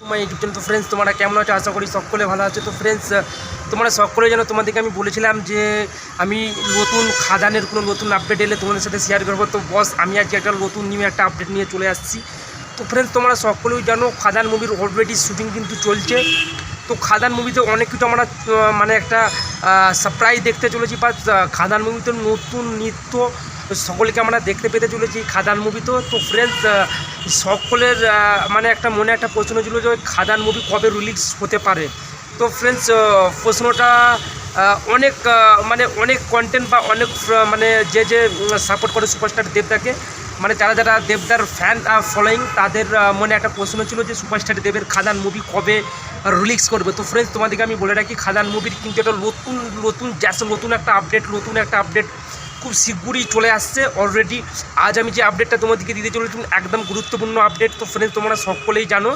তোমার YouTube channel তো friends তোমরা কেমন আছো? আশা করি সকলে ভালো আছো। তো ফ্রেন্ডস তোমরা সকলে যেন তোমাদেরকে আমি বলেছিলাম যে, আমি নতুন খাদানের কোনো নতুন আপডেট এলে তোমাদের সাথে শেয়ার করব। তো বস আমি আজকে একটা নতুন নিউ একটা আপডেট নিয়ে চলে আসছি। তো ফ্রেন্ডস তোমরা সকলেই জানো, খাদান মুভির অলরেডি শ্যুটিং কিন্তু চলছে। তো খাদান মুভিতে অনেক কিছু আমরা মানে একটা সারপ্রাইজ দেখতে চলেছি। বা খাদান মুভিতে নতুন নৃত্য, সকলকে আমরা দেখতে পেতে চলেছি খাদান মুভি তো তো ফ্রেন্ডস সকলের মানে একটা মনে একটা প্রশ্ন ছিল যে খাদান মুভি কবে রিলিজ হতে পারে? তো ফ্রেন্ডস প্রশ্নটা অনেক মানে অনেক কন্টেন্ট বা অনেক মানে যে যে সাপোর্ট করে সুপারস্টার দেবদাকে মানে যারা যারা দেবদার ফ্যান ফলোয়িং তাদের মনে একটা প্রশ্ন ছিল যে সুপারস্টার দেবের খাদান মুভি কবে রিলিজ করবে? তো ফ্রেন্ডস তোমাদেরকে আমি বলে রাখি, খাদান মুভির কিন্তু একটা নতুন নতুন জ্যাস নতুন একটা আপডেট নতুন একটা আপডেট খুব শীঘ্রই চলে আসছে অলরেডি আজ আমি যে আপডেটটা তোমাদেরকে দিতে চলেছি একদম গুরুত্বপূর্ণ আপডেট তো ফ্রেন্ডস তোমরা সকলেই জানো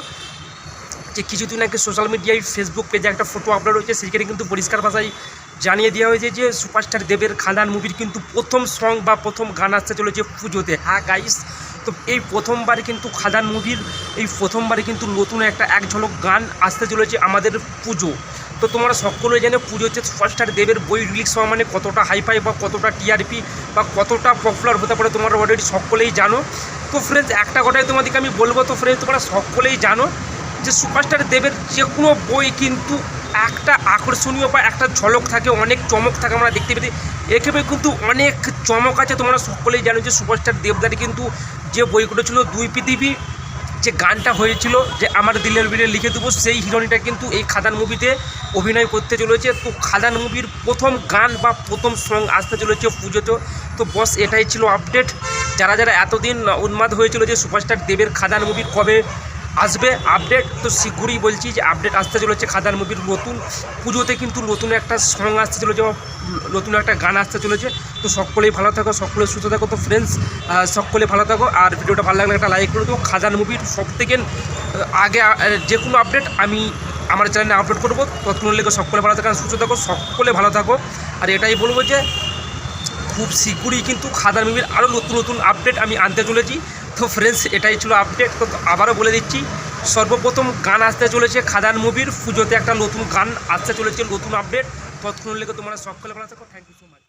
যে কিছুদিন আগে সোশ্যাল মিডিয়ায় ফেসবুক পেজে একটা ফটো আপলোড হয়েছে, সেখানে কিন্তু পরিষ্কার ভাষায় জানিয়ে দেওয়া হয়েছে যে সুপারস্টার দেবের খাদান মুভির কিন্তু প্রথম সং বা প্রথম গান আসতে চলেছে পুজোতে। হ্যাঁ গাইস তো এই প্রথমবার কিন্তু খাদান মুভির এই প্রথমবারে কিন্তু নতুন একটা এক ঝলক গান আসতে চলেছে আমাদের পুজো। তো তোমরা সকলেই জানো পুজোতে সুপারস্টার দেবের বই রিলিজ হওয়া মানে কতটা হাইফাই বা কতটা টিআরপি বা কতটা পপুলার হতে পারে তোমরা অলরেডি সকলেই জানো। তো ফ্রেন্ডস একটা কথাই তোমাদেরকে আমি বলব, তো ফ্রেন্ডস তোমরা সকলেই জানো যে সুপারস্টার দেবের যে কোনো বই কিন্তু একটা আকর্ষণীয় বা একটা ঝলক থাকে, অনেক চমক থাকে আমরা দেখতে পেতে। এক্ষেত্রে কিন্তু অনেক চমক আছে, তোমরা সকলেই জানো যে সুপারস্টার দেবদারি কিন্তু যে বইগুলো ছিল দুই পৃথিবী যে গানটা হয়েছিল যে আমার দিলের বিলে লিখে দেবো, সেই হিরোইনটা কিন্তু এই খাদান মুভিতে অভিনয় করতে চলেছে। তো খাদান মুভির প্রথম গান বা প্রথম সং আসতে চলেছে পুজোতে। তো বস, এটাই ছিল আপডেট যারা যারা এতদিন উন্মাদ হয়েছিল যে সুপারস্টার দেবের খাদান মুভি কবে আসবে আপডেট তো শীঘ্রই বলছি যে আপডেট আসতে চলেছে খাদান মুভির নতুন। পুজোতে কিন্তু নতুন একটা সং আসতে চলেছে নতুন একটা গান আসতে চলেছে। তো সকলেই ভালো থাকো, সকলে সুস্থ থাকো। তো ফ্রেন্ডস সকলে ভালো থাকো। আর ভিডিওটা ভালো লাগলে একটা লাইক করে দেবো খাদান মুভির সব থেকে আগে যে কোনো আপডেট আমি আমার চ্যানেলে আপলোড করব। ততক্ষণ লেগে সকলে ভালো থাকো, সুস্থ থাকো, সকলে ভালো থাকো। আর এটাই বলব যে, খুব শীঘ্রই কিন্তু খাদান মুভির আরও নতুন নতুন আপডেট আমি আনতে চলেছি। তো ফ্রেন্ডস এটাই ছিল আপডেট তো আবারও বলে দিচ্ছি, সর্বপ্রথম গান আসতে চলেছে খাদান মুভির। পুজোতে একটা নতুন গান আসতে চলেছে, নতুন আপডেট তৎক্ষণ লেগে তোমরা সকলে ভালো থাকো থ্যাংক ইউ সো মাচ